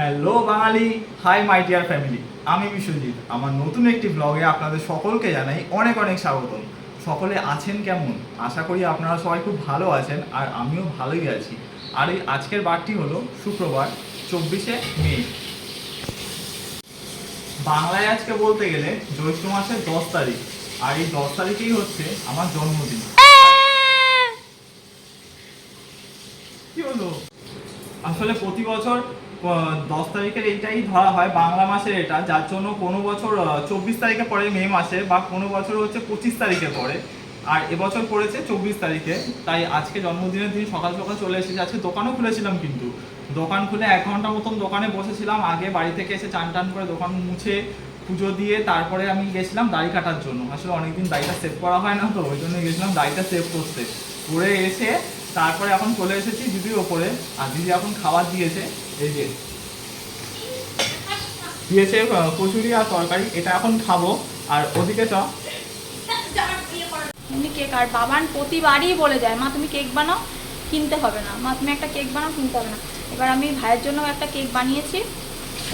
Hello Bangali. Hi my dear family আমি বিশ্বজিৎ। আমার নতুন একটি ব্লগে আপনাদের সকলকে জানাই অনেক অনেক স্বাগতম। সকলে আছেন কেমন? আশা করি আপনারা সবাই খুব ভালো আছেন আর আমিও ভালোই আছি। আর এই আজকের বারটি হলো শুক্রবার চব্বিশে মে। বাংলায় আজকে বলতে গেলে জ্যৈষ্ঠ মাসের দশ তারিখ। আর এই দশ তারিখেই হচ্ছে আমার জন্মদিন। কি হলো? আসলে প্রতি বছর দশ তারিখের এইটাই ধরা হয় বাংলা মাসের এটা, যার জন্য কোনো বছর চব্বিশ তারিখে পড়ে মে মাসে বা কোনো বছর হচ্ছে পঁচিশ তারিখে পড়ে। আর এবছর পড়েছে চব্বিশ তারিখে। তাই আজকে জন্মদিনের দিন সকাল সকাল চলে এসেছি আজকে দোকানও খুলেছিলাম কিন্তু। দোকান খুলে এক ঘণ্টা মতন দোকানে বসেছিলাম, আগে বাড়ি থেকে এসে চান টান করে দোকান মুছে পুজো দিয়ে তারপরে আমি গেছিলাম দাড়ি কাটার জন্য। আসলে অনেকদিন দাড়িটা সেভ করা হয় না তো, ওই জন্য গেছিলাম দাড়িটা সেভ করতে। করে এসে তারপরে এখন চলে এসেছি দিদির ওপরে। আর দিদি এখন খাবার দিয়েছে, এই যে। দিয়েছে কচুরি আর তরকারি, এটা এখন খাব। আর ওদিকে চ। কেক, আর বাবান প্রতিবারই বলে যায়, মা, তুমি কেক বানাও, কিনতে হবে না। মা, তুমি একটা কেক বানাও, কিনতে হবে না। এবার আমি ভাইয়ের জন্য একটা কেক বানিয়েছি।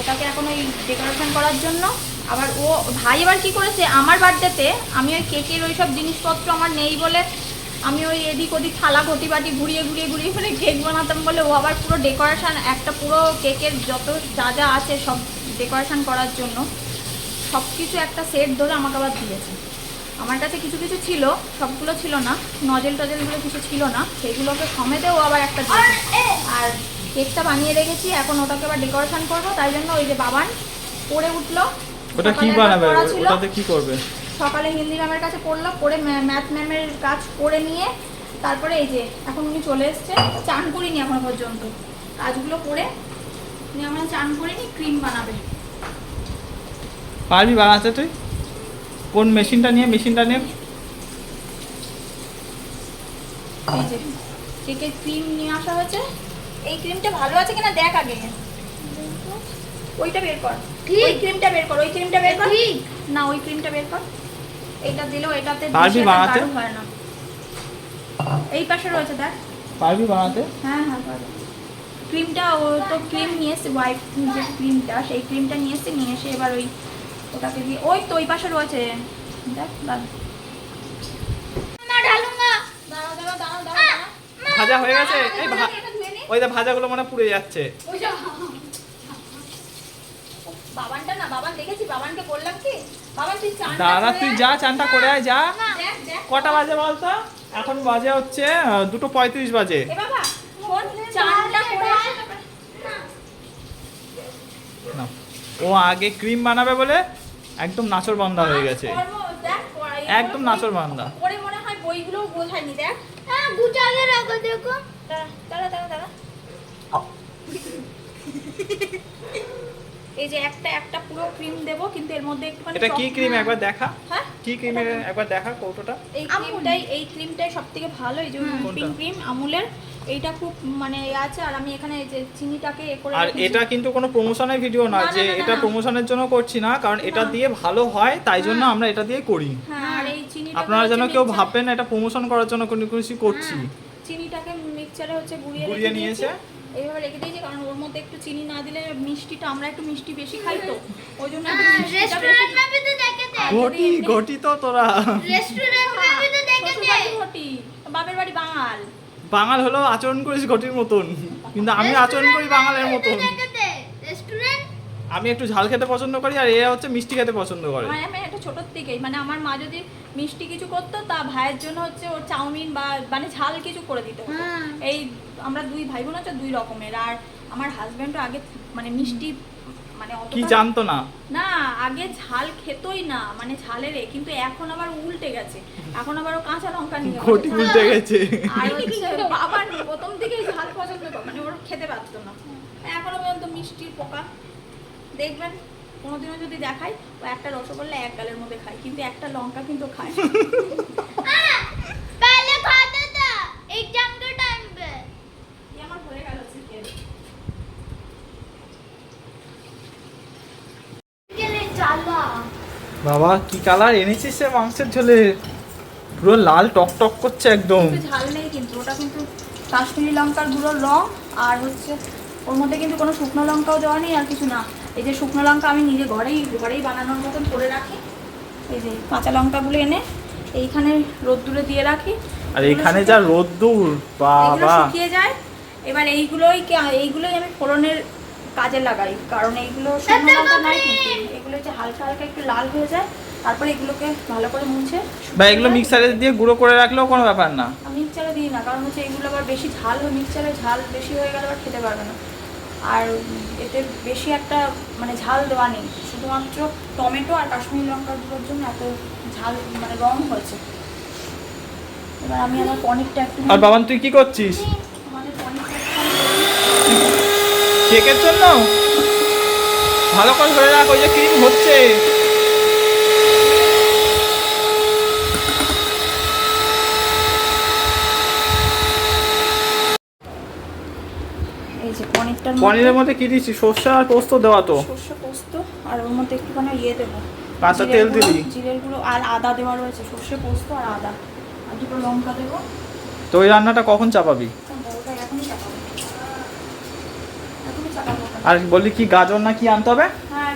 ওটাকে এখন ওই ডেকোরেশন করার জন্য। আবার ও, ভাই এবার কি করেছে, আমার বার্থডেতে আমি ওই কেকের ওই সব জিনিসপত্র আমার নেই বলে আমি ওই এদিক ওদিক থালা ঘটি বাটি ঘুরিয়ে ঘুরিয়ে ঘুরিয়ে মানে কেক বানাতাম বলে ও আবার পুরো ডেকোরেশন একটা পুরো কেকের যত যা যা আছে সব ডেকোরেশন করার জন্য সব কিছু একটা সেট ধরে আমাকে আবার দিয়েছে। আমার কাছে কিছু কিছু ছিল সবগুলো ছিল না নজেল টজেলগুলো কিছু ছিল না সেইগুলোকে সমেতেও আবার একটা আর কেকটা বানিয়ে রেখেছি এখন ওটাকে আবার ডেকোরেশন করব তাই জন্য ওই যে বাবান পড়ে উঠল। ওটা কি বানাবে? ওটাতে কি করবে? সকালে হিন্দি ম্যামের কাছে পড়ল পড়ে ম্যাথ ম্যামের কাজ করে নিয়ে তারপরে এই যে এখন উনি চলে এসছে। চান করিনি এখনও পর্যন্ত। কাজগুলো করে উনি আমরা চান করিনি ক্রিম বানাবে। পারবি বানাতে তুই? কোন মেশিনটা নিয়ে মেশিনটা নিয়ে? এই যে কেকের ক্রিম নিয়ে আসা হয়েছে। এই ক্রিমটা ভালো আছে কিনা দেখ আগে। ওইটা বের কর। ঠিক। ওই ক্রিমটা বের কর ওই ক্রিমটা বের কর। ঠিক। না ওই ক্রিমটা বের কর। এইটা দিলেও এটাতে পারবি বানাতে? হয় না। এই পাশে রয়েছে দেখ। পারবি বানাতে? হ্যাঁ হ্যাঁ পারব। ক্রিমটা ও তো ক্রিম নিয়ে এসে হোয়াইট যে ক্রিমটা সেই ক্রিমটা নিয়ে এসে নিয়ে এসে এবার ওই ওটাকে দিয়ে ওই তো ওই পাশে রয়েছে। দেখ দাঁড়া দাঁড়াও ভাজা হয়ে গেছে? এই এটা। ওই দা ভাজাগুলো মানে পুড়ে যাচ্ছে। বাবানটা না বাবান দেখেছি বাবানকে বললাম কি? বাবান তুই। যা চানটা করে আয় যা। কটা বাজে বলতো? এখন বাজে হচ্ছে দুটো পঁয়ত্রিশ বাজে। ও আগে ক্রিম বানাবে বলে একদম নাচর বান্দা হয়ে গেছে। একদম নাচর মনে হয় বইগুলো বোঝায়নি দেখ। হ্যাঁ গুটালে রাখো দেখো। দাঁড়া দাঁড়া দাঁড়া দাঁড়া। এই যে একটা একটা পুরো ক্রিম দেবো কিন্তু এর মধ্যে একটু এটা কি ক্রিম একবার দেখা। হ্যাঁ কি ক্রিমের একবার দেখা কৌটোটা? এই ক্রিমটাই এই ক্রিমটাই সব থেকে ভালো এই যে? হুইপিং ক্রিম আমুলের। এইটা খুব মানে আছে আর আমি এখানে এই যে চিনিটাকে এ করে আর। এটা কিন্তু কোনো প্রমোশনের ভিডিও না যে এটা প্রমোশনের জন্য করছি না কারণ এটা দিয়ে ভালো হয় তাই জন্য আমরা এটা দিয়ে করি। হ্যাঁ আর এই চিনিটা আপনারা যেন কেউ ভাববেন এটা প্রমোশন করার জন্য কোনো কিছু করছি। চিনিটাকে মিক্সচারে হচ্ছে গুঁড়িয়ে গুঁড়িয়ে নিয়েছে? এইভাবে রেখে দিয়েছি কারণ ওর মধ্যে একটু চিনি না দিলে মিষ্টিটা আমরা একটু মিষ্টি বেশি খাই তো। ওই জন্য আচ্ছা, ঘটি ঘটি তো তোরা। হ্যাঁ, বাপের বাড়ি বাঙাল। বাঙাল হলো আচরণ করিস ঘটির মতন। কিন্তু আমি আচরণ করি বাঙালের মতন। আমি একটু ঝাল খেতে পছন্দ করি আর এ হচ্ছে মিষ্টি খেতে পছন্দ করে। আমি একটা ছোটোর থেকেই মানে আমার মা যদি মিষ্টি কিছু করতো তা ভাইয়ের জন্য হচ্ছে ওর চাউমিন বা মানে ঝাল কিছু করে দিত। এই আমরা দুই ভাই বোন হচ্ছে দুই রকমের। আর আমার হাজব্যান্ডও আগে মানে মিষ্টি মানে কি জানতো না? না আগে ঝাল খেতই না মানে ঝালের কিন্তু এখন আবার উল্টে গেছে। এখন আবার কাঁচা লঙ্কা নিয়ে ঘটি উল্টে গেছে। আর বাবা প্রথম থেকেই ঝাল পছন্দ মানে ওর খেতে পারতো না। এখনও পর্যন্ত মিষ্টির পোকা। দেখবেন কোনোদিনও যদি দেখাই ও একটা রসগোল্লা এক গালের মধ্যে খায় কিন্তু একটা লঙ্কা কিন্তু খায় না। বাবা কি কালার? এনেছিস সে মাংসের ঝোলে? পুরো লাল টক টক করছে একদম। ঝাল নেই কিন্তু ওটা কিন্তু কাশ্মীরি লঙ্কার গুঁড়ো রং আর হচ্ছে ওর মধ্যে কিন্তু কোনো শুকনো লঙ্কাও দেওয়া নেই আর কিছু না। এই যে শুকনো লঙ্কা আমি নিজে ঘরেই ঘরেই বানানোর মতন করে রাখি। এই যে কাঁচা লঙ্কাগুলো এনে এইখানে রোদ্দুরে দিয়ে রাখি। আর এখানে যা রোদ্দুর বাবা। শুকিয়ে যায়। এবার এইগুলোই কে- এইগুলোই আমি ফোড়নের কাজে লাগাই কারণ এইগুলো শুকনো নাই কিন্তু এগুলো হচ্ছে হালকা হালকা একটু লাল হয়ে যায় তারপরে এগুলোকে ভালো করে মুছে বা এগুলো মিক্সারে দিয়ে গুঁড়ো করে রাখলেও কোনো ব্যাপার না। মিক্সারে দিই না কারণ হচ্ছে এগুলো আবার বেশি ঝাল হয় মিক্সচারে ঝাল বেশি হয়ে গেলে আবার খেতে পারবে না। আর এতে বেশি একটা মানে ঝাল দেওয়া নেই শুধুমাত্র টমেটো আর কাশ্মীরি লঙ্কা গুঁড়োর জন্য এত ঝাল মানে রং হয়েছে। এবার আমি আমার পনিরটা একটু আর বাবান তুই কি করছিস? আমাদের পনিরটা কেকের জন্য? ভালো করে ধরে রাখ ওই যে ক্রিম হচ্ছে। পনিরের মধ্যে কি দিচ্ছি? সর্ষে আর পোস্ত দেওয়া তো। সর্ষে পোস্ত আর ওর মধ্যে একটুখানি ইয়ে দেবো। কাঁচা তেল দিবি? জিরের গুঁড়ো আর আদা দেওয়া রয়েছে সর্ষে পোস্ত আর আদা। আর দুটো লঙ্কা দেবো। তো ওই রান্নাটা কখন চাপাবি? এখনই চাপাবো। আর বললি কি গাজর না কি আনতে হবে? হ্যাঁ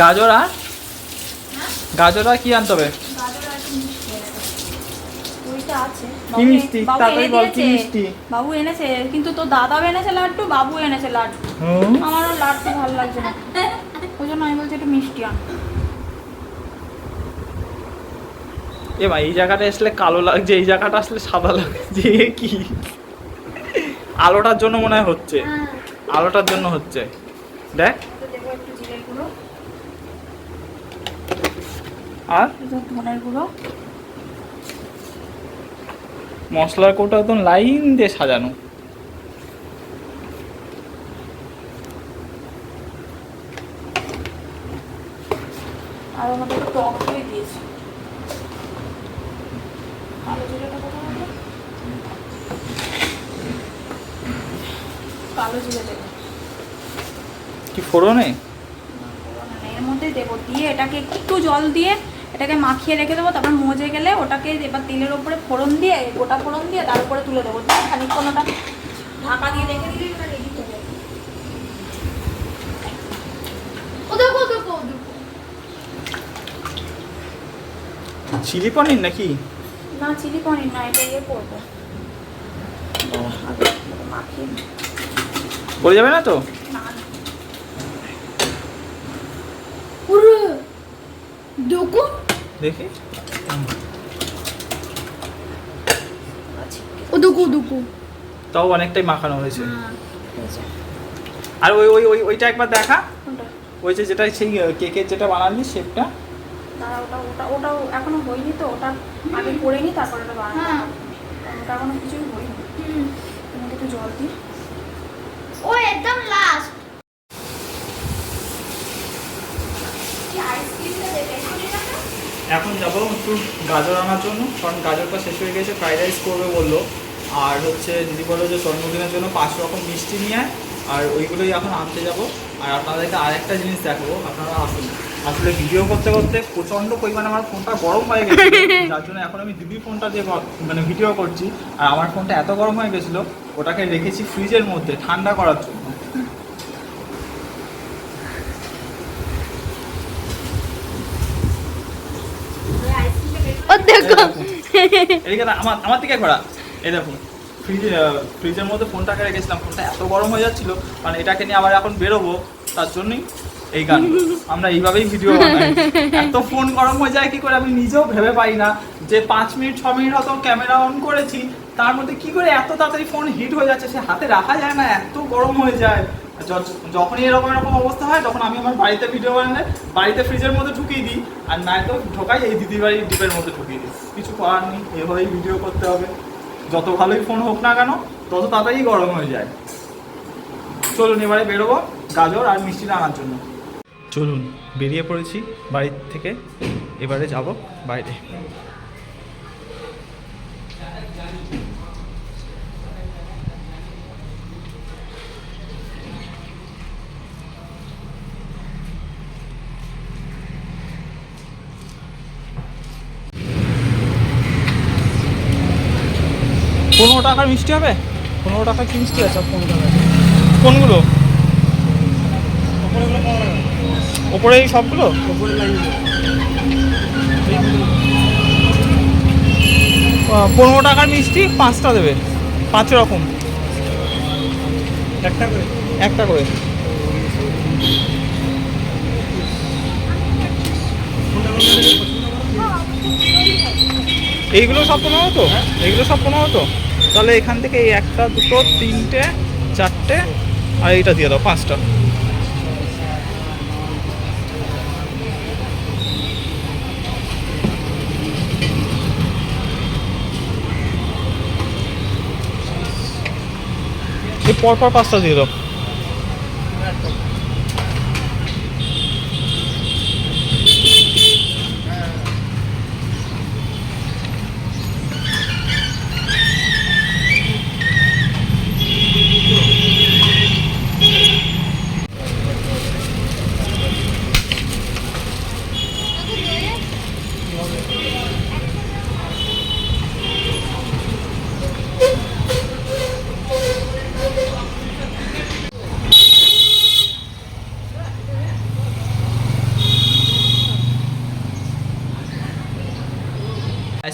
গাজর আর? হ্যাঁ? গাজর আর কি আনতে হবে? গাজর আর একটু মিষ্টি এনেছে। ওইটা আছে। কি মিষ্টি? তাড়াতাড়ি বল, কি মিষ্টি? বাবু এনেছে কিন্তু তো দাদা এনেছে লাড্ডু বাবু এনেছে লাড্ডু। লাড্ডু ভালো লাগছে না। ওই জন্য আমি বলছি একটু মিষ্টি আন। এ ভাই এই জায়গাটা আসলে কালো লাগছে এই জায়গাটা আসলে সাদা লাগছে কি? আলোটার জন্য মনে হয় হচ্ছে। হ্যাঁ। আলোটার জন্য হচ্ছে। দেখ। আর? মশলার কোটা একদম লাইন দিয়ে সাজানো। আর একটু টক দই দিয়েছি কালো জিরেটা কোথায় আছে? কালো জিরে দেবো কি ফোড়নে? মানে এর মধ্যে দেবো দিয়ে এটাকে একটু জল দিয়ে এটাকে মাখিয়ে রেখে দেবো তারপর মজে গেলে ওটাকে এবার তেলের ওপরে ফোড়ন দিয়ে গোটা ফোড়ন দিয়ে তার উপরে তুলে দেবো। দিয়ে খানিকক্ষণ ওটা ঢাকা দিয়ে রেখে দিলে ওটা রেডি হয়ে। চিলি পনির নাকি? না চিলি পনির না এটা ইয়ে করব। মাখিয়ে। বলে যাবে না তো? না না। ওরে দেখো দেখি। আচ্ছা, ও ও দেখো তাও অনেকটাই মাখানো হয়েছে। হ্যাঁ। আর ওই ওই ওই ওইটা একবার দেখা। ওই যে যেটা সেই কেকের যেটা বানালি শেপটা। ওটা ওটা ওটাও এখনও হয়নি তো ওটা আগে করে নি তারপর ওটা বানানো হ্যাঁ। ওটা এখনও কিছুই হয়নি। তোমাকে একটু জল দিই। ও একদম লাস্ট এখন যাব একটু গাজর আনার জন্য কারণ গাজরটা শেষ হয়ে গেছে ফ্রাইড রাইস করবে বলল। আর হচ্ছে দিদি বলল যে জন্মদিনের জন্য পাঁচ রকম মিষ্টি নিয়ে আয়, আর ওইগুলোই এখন আনতে যাব। আর আপনাদেরকে আরেকটা জিনিস দেখাবো আপনারা আসুন। আসলে ভিডিও করতে করতে প্রচণ্ড পরিমাণে আমার ফোনটা গরম হয়ে গেছে যার জন্য এখন আমি দিদির ফোনটা দিয়ে মানে ভিডিও করছি। আর আমার ফোনটা এত গরম হয়ে গেছিল ওটাকে রেখেছি ফ্রিজের মধ্যে ঠান্ডা করার জন্য। আমার ঘোরা। এই ফ্রিজের মধ্যে ফোনটা এত গরম হয়ে যাচ্ছিল মানে এটাকে নিয়ে আবার এখন বেরোবো, তার জন্যই এই গান। আমরা এইভাবেই ভিডিও এত ফোন গরম হয়ে যায়, কি করে আমি নিজেও ভেবে পাই না যে পাঁচ মিনিট, ছ মিনিট হয়তো ক্যামেরা অন করেছি, তার মধ্যে কি করে এত তাড়াতাড়ি ফোন হিট হয়ে যাচ্ছে, সে হাতে রাখা যায় না, এত গরম হয়ে যায়। যখনই এরকম এরকম অবস্থা হয়, তখন আমি আমার বাড়িতে ভিডিও বানালে বাড়িতে ফ্রিজের মধ্যে ঢুকিয়ে দিই, আর নয়তো ঢোকাই এই দিদির বাড়ির ডিপের মধ্যে ঢুকিয়ে দিই। কিছু করার নেই, এভাবেই ভিডিও করতে হবে। যত ভালোই ফোন হোক না কেন, তত তাড়াতাড়ি গরম হয়ে যায়। চলুন, এবারে বেরোবো গাজর আর মিষ্টিটা আনার জন্য। চলুন, বেরিয়ে পড়েছি বাড়ির থেকে। এবারে যাব বাইরে। পনেরো টাকার মিষ্টি হবে? পনেরো টাকা কি মিষ্টি আছে? পনেরো টাকা কোনগুলো? ওপরে এই সবগুলো? পনেরো টাকার মিষ্টি পাঁচটা দেবে। পাঁচ রকম। একটা করে। একটা করে? এইগুলো সব পনেরো তো এইগুলো সব পনেরো তো তাহলে এখান থেকে এই একটা, দুটো, তিনটে, চারটে, আর এইটা দিয়ে দাও, পাঁচটা। পরপর পাঁচটা দিয়ে দাও।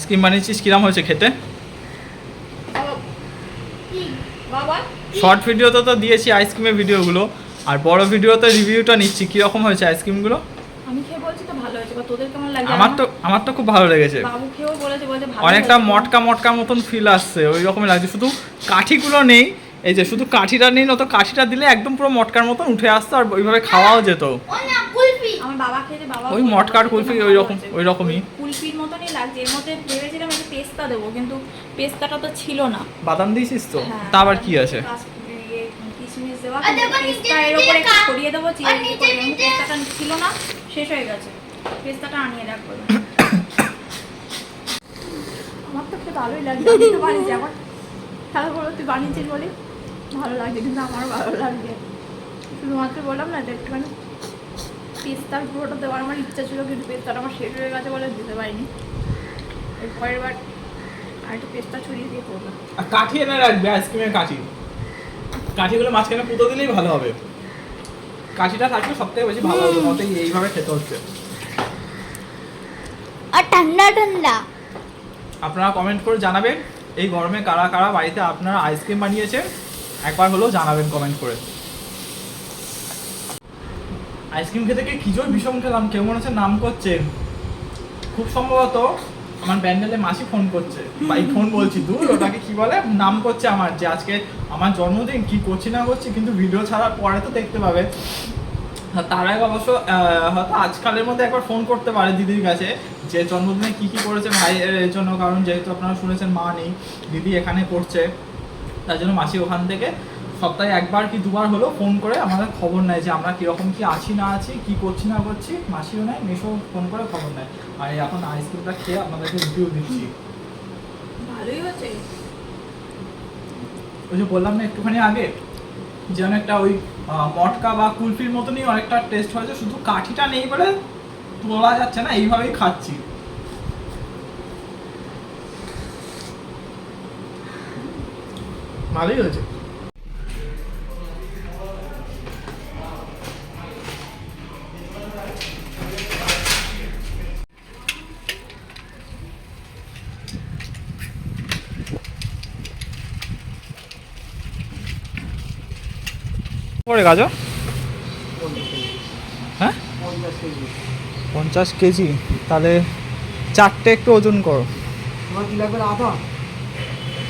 আইসক্রিম বানিয়েছিস কিরাম হয়েছে খেতে? শর্ট ভিডিওতে তো দিয়েছি আইসক্রিমের ভিডিওগুলো আর বড় ভিডিওতে রিভিউটা নিচ্ছি। কীরকম হয়েছে আইসক্রিমগুলো? আমি খেয়ে বলছি তো ভালো হয়েছে বা তোদের কেমন লাগছে? আমার তো আমার তো খুব ভালো লেগেছে। বাবু খেয়েও বলেছে বলছে ভালো অনেকটা মটকা মটকা মতন ফিল আসছে ওই রকমই লাগছে। শুধু কাঠিগুলো নেই এই যে শুধু কাঠিটা নেই না তো কাঠিটা দিলে একদম পুরো মটকার মতন উঠে আসতো আর ওইভাবে খাওয়াও যেত। বাবা খেয়েছে বাবা ওই মটকার ভালো কুলফি ওই রকম ওই রকমই কুলফির মতনই লাগছে। এর মধ্যে ভেবেছিলাম একটু পেস্তা দেবো কিন্তু পেস্তাটা তো ছিল না। বাদাম দিয়েছিস তো? হ্যাঁ, তা আবার কি আছে? ইয়ে, কিশমিশ দেওয়া। পেস্তা এর উপরে ছড়িয়ে দেবো পেস্তাটা ছিল না শেষ হয়ে গেছে। পেস্তাটা আনিয়ে রাখব আমার তো খেতে ভালোই লাগছে আমি তো বানিয়েছি আমার তুই বানিয়েছিস বলি ভালো লাগছে কিন্তু আমারও ভালো লাগছে শুধুমাত্র বললাম না একটুখানি পেস্তার পুরোটা দেওয়ার আমার ইচ্ছা ছিল কিন্তু পেস্তাটা আমার শেষ হয়ে গেছে বলে দিতে পারিনি। এরপরের বার আর একটু পেস্তা ছড়িয়ে দিয়ে করব। আর কাঠি এনে রাখবে আইসক্রিমের কাঠি। কাঠিগুলো মাঝখানে পুঁতো দিলেই ভালো হবে। কাঠিটা থাকলে সব থেকে বেশি ভালো হবে মতে এইভাবে খেতে হচ্ছে। আর ঠান্ডা ঠান্ডা। আপনারা কমেন্ট করে জানাবেন এই গরমে কারা কারা বাড়িতে আপনারা আইসক্রিম বানিয়েছেন? একবার হলেও জানাবেন কমেন্ট করে। আইসক্রিম খেতে গিয়ে খিচুর ভীষণ খেলাম কেউ মনে হচ্ছে নাম করছে? খুব সম্ভবত আমার ব্যান্ডেলে মাসি ফোন করছে। ভাই, ফোন বলছি, দূর, ওটাকে কি বলে? নাম করছে আমার, যে আজকে আমার জন্মদিন, কি করছি না করছি, কিন্তু ভিডিও ছাড়ার পরে তো দেখতে পাবে। আর তার আগে অবশ্য হয়তো আজকালের মধ্যে একবার ফোন করতে পারে দিদির কাছে, যে জন্মদিনে কি কি করেছে ভাইয়ের এর জন্য, কারণ যেহেতু আপনারা শুনেছেন মা নেই, দিদি এখানে করছে, তার জন্য মাসি ওখান থেকে সপ্তাহে একবার কি দুবার হলো ফোন করে আমাদের খবর নেয় যে আমরা কীরকম কি আছি না আছি কি করছি না করছি মাসিও নেয় মেশো ফোন করে খবর নেয়। আর এই এখন আইসক্রিমটা খেয়ে আপনাদেরকে রিভিউ দিচ্ছি। ভালোই হচ্ছে ওই যে বললাম না একটুখানি আগে যেন একটা ওই মটকা বা কুলফির মতনই অনেকটা টেস্ট হয়েছে শুধু কাঠিটা নেই বলে তোলা যাচ্ছে না এইভাবেই খাচ্ছি। ভালোই হয়েছে। পরে গাজর? হ্যাঁ? পঞ্চাশ কেজি। তাহলে চারটে একটু ওজন করো। তোমার কি লাগবে আধা?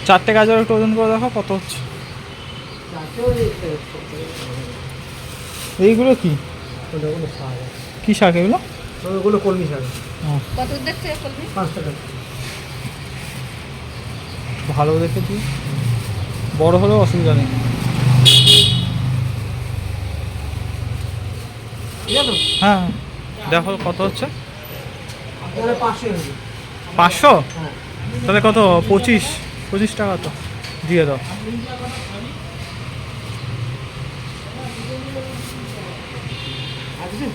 চারটে গাজর একটু ওজন করে দেখো কত হচ্ছে। এইগুলো কি? কি শাক এগুলো? ওগুলো কলমি শাক। কত দেখছে বলবি পাঁচ টাকা। ভালো দেখে দিই বড় হলেও অসুবিধা নেই। ঠিক আছে? হ্যাঁ দেখো কত হচ্ছে? পাঁচশো? হ্যাঁ। তাহলে কত? পঁচিশ। পঁচিশ টাকা তো। দিয়ে দাও আছে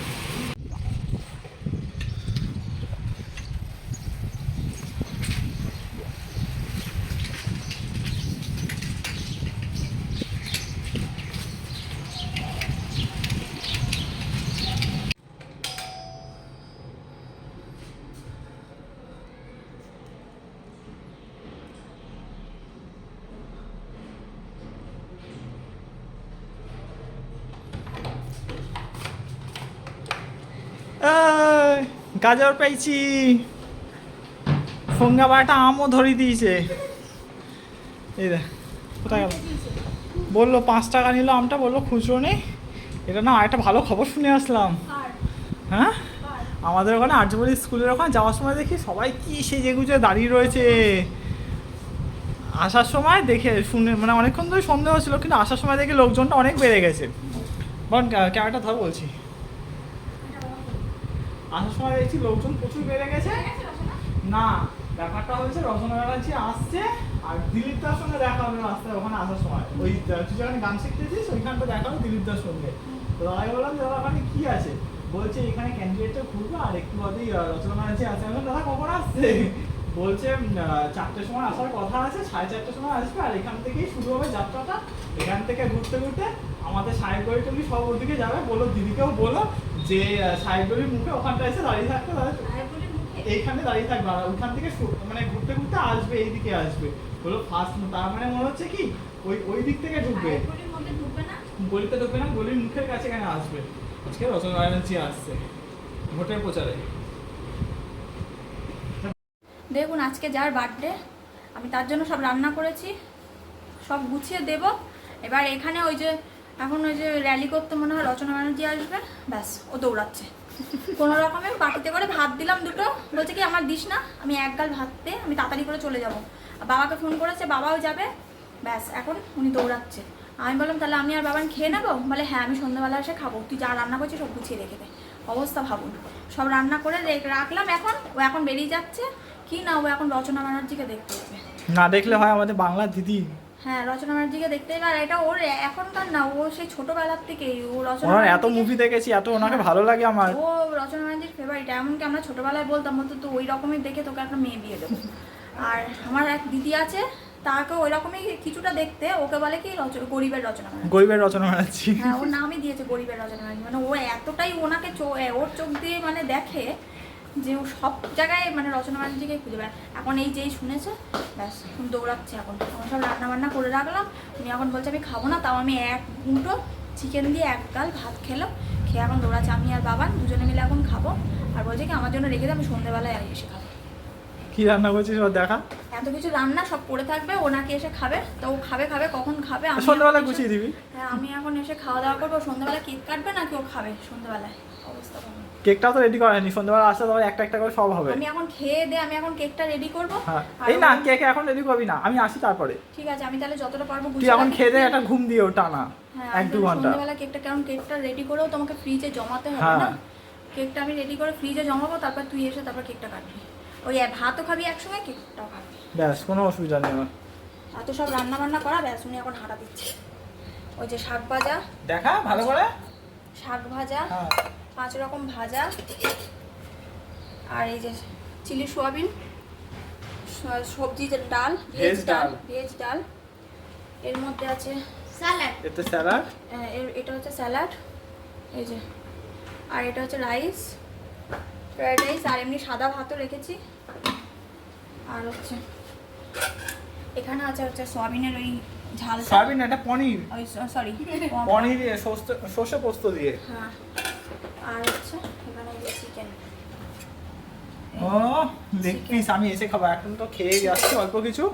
এই, গাজর পেয়েছি। আবার একটা আমও ধরিয়ে দিয়েছে। এই দেখ, কোথায় গেল? বলল, পাঁচ টাকা নিল আমটা, বলল, খুচরো নেই। এটা না একটা ভালো খবর শুনে আসলাম। হ্যাঁ? আমাদের ওখানে আর্যবলী স্কুলের ওখানে যাওয়ার সময় দেখি সবাই কি সেজে গুজে দাঁড়িয়ে রয়েছে। আসার সময় দেখে শুনে মানে অনেকক্ষণ ধরে সন্দেহ ছিল কিন্তু আসার সময় দেখে লোকজনটা অনেক বেড়ে গেছে। বল ক্যামেরাটা ধর বলছি। আসার সময় দেখছি লোকজন প্রচুর বেড়ে গেছে। না, ব্যাপারটা হচ্ছে রচনা ব্যানার্জি আসছে আর দিলীপ দার সঙ্গে দেখা হবে রাস্তায় ওখানে আসার সময়। ওই তুই যেখানে গান শিখতেছিস, ওইখানটা দেখা হবে দিলীপ দার সঙ্গে। তো দাদাকে বললাম দাদা, ওখানে কি আছে? বলছে, এখানে ক্যান্ডিডেটটা ঘুরবো আর একটু বাদেই রচনা ব্যানার্জি আছে। আমি দাদা, কখন আসছে? বলছে চারটের সময় আসার কথা আছে, সাড়ে চারটের সময় আসবে আর এখান থেকেই শুরু হবে যাত্রাটা। এখান থেকে ঘুরতে ঘুরতে আমাদের সাহেব গড়ি টলি সব ওদিকে যাবে। বলো, দিদিকেও বলো যে আহ, সাহেব গড়ির মুখে ওখানটা এসে দাঁড়িয়ে থাকতে এইখানে দাঁড়িয়ে থাকবে আর ওইখান থেকে মানে ঘুরতে ঘুরতে আসবে এইদিকে আসবে। বলো ফার্স্ট তার মানে মনে হচ্ছে কি ওই ওই দিক থেকে ঢুকবে। গলিতে ঢুকবে না গলির মুখের কাছে এখানে আসবে। আজকে রচনা ব্যানার্জি আসছে। ভোটের প্রচারে। দেখুন আজকে যার বার্থডে আমি তার জন্য সব রান্না করেছি সব গুছিয়ে দেব। এবার এখানে ওই যে এখন ওই যে র্যালি করতে মনে হয় রচনা ব্যানার্জি আসবে, ব্যাস, ও দৌড়াচ্ছে। কোনো রকমে বাটিতে করে ভাত দিলাম দুটো, বলছে কি, আমার দিস না, আমি এক গাল ভাত আমি তাড়াতাড়ি করে চলে যাব। বাবাকে ফোন করেছে, বাবাও যাবে। ব্যাস, এখন উনি দৌড়াচ্ছে। আমি বললাম, তাহলে আমি আর বাবান খেয়ে নেব? বলে হ্যাঁ আমি সন্ধ্যাবেলা এসে খাব। তুই যা রান্না করছিস, সব গুছিয়ে রেখে দে। অবস্থা ভাবুন। সব রান্না করে রেখ- রাখলাম এখন, ও এখন বেরিয়ে যাচ্ছে। কি না, ও এখন রচনা ব্যানার্জিকে দেখতে না দেখলে হয় আমাদের বাংলা দিদি। হ্যাঁ রচনা ব্যানার্জিকে দেখতে যাবে আর এটা ওর এখনকার না ও সেই ছোটবেলার থেকেই ও রচনা ওনার এত মুভি দেখেছি এত ওনাকে ভালো লাগে আমার। ও রচনা ব্যানার্জির ফেভারিট এমনকি আমরা ছোটবেলায় বলতাম বলতো তো ওই রকমের দেখে তোকে একটা মেয়ে বিয়ে দেবো। আর আমার এক দিদি আছে তাকে ওই রকমই কিছুটা দেখতে ওকে বলে কি গরিবের রচনা গরিবের রচনা ব্যানার্জি হ্যাঁ ওর নামই দিয়েছে গরিবের রচনা মানে ও এতটাই ওনাকে ওর চোখ দিয়ে মানে দেখে যে ও সব জায়গায় মানে রচনা ব্যানার্জিকে খুঁজে বেড়ায়। এখন এই যেই শুনেছে, ব্যাস দৌড়াচ্ছে এখন। এখন সব রান্না বান্না করে রাখলাম। উনি এখন বলছে, আমি খাব না, তাও আমি এক মুঠো চিকেন দিয়ে এক গাল ভাত খেলাম। খেয়ে এখন দৌড়াচ্ছে, আমি আর বাবা দুজনে মিলে এখন খাব। আর বলছে কি, আমার জন্য রেখে দে, আমি সন্ধ্যেবেলায় এসে খাব। কি রান্না করছিস ওর দেখা। এত কিছু রান্না সব পড়ে থাকবে ওনাকে এসে খাবে তো ও খাবে খাবে কখন খাবে আমি সন্ধ্যাবেলা গুছিয়ে দিবি। হ্যাঁ আমি এখন এসে খাওয়া দাওয়া করব সন্ধ্যাবেলা কেক কাটবে নাকি ও খাবে সন্ধ্যাবেলায়? অবস্থা। কেকটাও তো রেডি করা হয়নি সন্ধ্যাবেলা আসলে তবে একটা একটা করে সব হবে। আমি এখন খেয়ে দে আমি এখন কেকটা রেডি করব। হ্যাঁ এই না কেক এখন রেডি করবি না আমি আসি তারপরে। ঠিক আছে আমি তাহলে যতটা পারব তুই এখন খেয়ে দে একটা ঘুম দিও টানা হ্যাঁ এক দু ঘণ্টা। সন্ধ্যাবেলা কেকটা কারণ কেকটা রেডি করেও তোমাকে ফ্রিজে জমাতে হবে হ্যাঁ। না কেকটা আমি রেডি করে ফ্রিজে জমাবো তারপর তুই এসে তারপর কেকটা কাটবি। ওই ভাতও খাবি একসঙ্গে কেকটাও খাবি। ব্যাস কোনো অসুবিধা নেই আমার। এত সব রান্না বান্না করা ব্যাস উনি এখন হাঁটা দিচ্ছে। ওই যে শাক ভাজা। দেখা ভালো করে? শাক ভাজা হ্যাঁ। পাঁচ রকম ভাজা আর এই যে চিলি সোয়াবিন সবজি যে ডাল ভেজ ডাল। ভেজ ডাল। এর মধ্যে আছে স্যালাড। এতে স্যালাড? এর এটা হচ্ছে স্যালাড এই যে। আর এটা হচ্ছে রাইস ফ্রাইড রাইস আর এমনি সাদা ভাতও রেখেছি। আর হচ্ছে এখানে আছে হচ্ছে সয়াবিনের ওই ঝাল সয়াবিন এটা পনির। ওই সরি পনির। দিয়ে সর্ষে- পোস্ত দিয়ে। হ্যাঁ। আর হচ্ছে এখানে চিকেন। ও লেগ পিস আমি এসে খাব। এখন তো খেয়ে যাচ্ছি অল্প কিছু।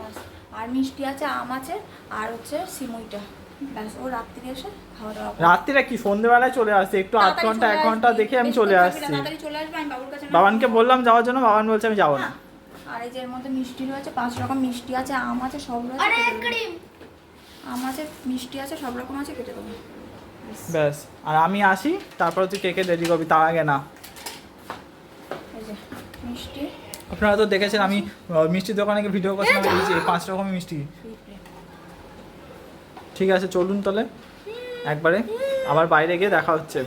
আর মিষ্টি আছে আম আছে আর হচ্ছে সিমুইটা। রাত্রিরে কি? সন্ধ্যেবেলায় চলে আসছে। একটু আধ ঘণ্টা এক ঘণ্টা দেখে আমি চলে আসছি। বাবানকে বললাম যাওয়ার জন্য। বাবান বলছে আমি যাব না। আর এই যে এর মধ্যে মিষ্টি রয়েছে পাঁচ রকম মিষ্টি আছে আম আছে সব রয়েছে আম আছে মিষ্টি আছে সব রকম আছে কেটে দেবো। ব্যাস। আর আমি আসি তারপরে তুই কেকে রেডি করবি তার আগে না। মিষ্টি। আপনারা তো দেখেছেন আমি মিষ্টির দোকানে গিয়ে ভিডিও করছিলাম এই পাঁচ রকমের মিষ্টি। ঠিক আছে চলুন তাহলে। একবারে। আবার বাইরে গিয়ে দেখা হচ্ছে।